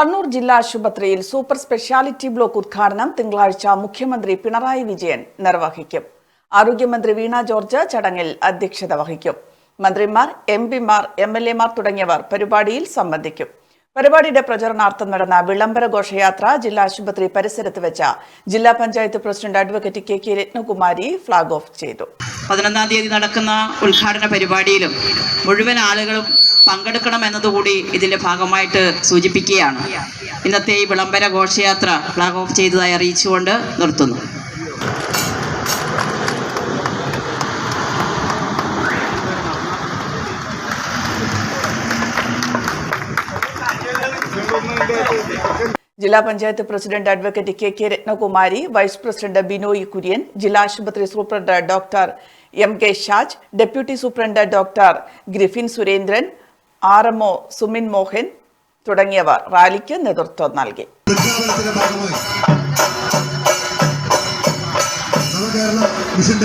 കണ്ണൂർ ജില്ലാ ആശുപത്രിയിൽ super speciality block ഉദ്ഘാടനം തിങ്കളാഴ്ച മുഖ്യമന്ത്രി പിണറായി വിജയൻ നിർവഹിക്കും. ആരോഗ്യമന്ത്രി വീണ ജോർജ് ചടങ്ങിൽ അധ്യക്ഷത വഹിക്കും. മന്ത്രിമാർ എം പിമാർ എം എൽ എമാർ തുടങ്ങിയവർ പരിപാടിയിൽ സംബന്ധിക്കും. പരിപാടിയുടെ പ്രചരണാർത്ഥം നടന്ന വിളംബര ഘോഷയാത്ര ജില്ലാ ആശുപത്രി പരിസരത്ത് വെച്ച ജില്ലാ panchayat president advocate K K Ratnakumari flag off ചെയ്തു. പതിനൊന്നാം തീയതി നടക്കുന്ന ഉദ്ഘാടന പരിപാടിയിലും മുഴുവൻ ആളുകളും പങ്കെടുക്കണം എന്നതുകൂടി ഇതിന്റെ ഭാഗമായിട്ട് സൂചിപ്പിക്കുകയാണ്. ഇന്നത്തെ ഈ വിളംബര ഘോഷയാത്ര ഫ്ലാഗ് ഓഫ് ചെയ്തതായി അറിയിച്ചുകൊണ്ട് നിർത്തുന്നു. ജില്ലാ panchayat president advocate K K Ratnakumari vice president Binoy Kurian ജില്ലാ ആശുപത്രി superintendent doctor M K Shaj deputy superintendent doctor Griffin Surendran R M O Sumin Mohan തുടങ്ങിയവർ റാലിക്ക് നേതൃത്വം നൽകി.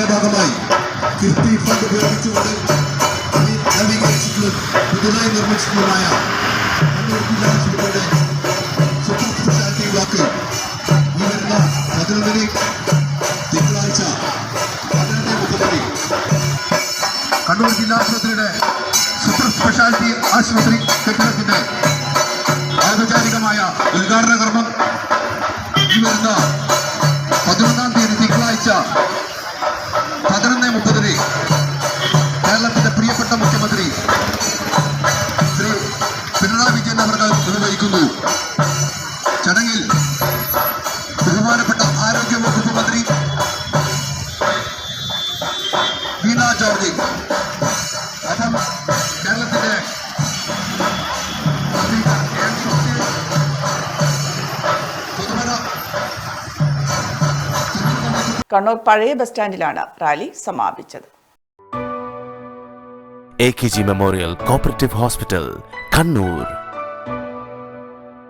ഭാഗമായി ഫണ്ട് ഉപയോഗിച്ചുകൊണ്ട് നവീ- നവീകരിച്ചിട്ടുള്ളതും പുതുതായി നിർമ്മിച്ചിട്ടുള്ളതുമായ ആശുപത്രിയുടെ സൂപ്പർ സ്പെഷ്യാലിറ്റി ആശുപത്രി കെട്ടിടത്തിന്റെ ഔപചാരികമായ ഉദ്ഘാടന കർമ്മം ഈ വരുന്ന പതിനൊന്നാം തീയതി തിങ്കളാഴ്ച പതിനൊന്ന് മുപ്പതിന് കേരളത്തിന്റെ പ്രിയപ്പെട്ട മുഖ്യമന്ത്രി ശ്രീ പിണറായി വിജയൻ അവർ നിർവഹിക്കുന്നു. ചടങ്ങിൽ ബഹുമാനപ്പെട്ട ആരോഗ്യ വകുപ്പ് മന്ത്രി വീണ ജോർജ് അപ്പം സ്പീക്കർ കണ്ണൂർ പഴയ ബസ് സ്റ്റാൻഡിലാണ് rally സമാപിച്ചത്. A K G memorial cooperative hospital Kannur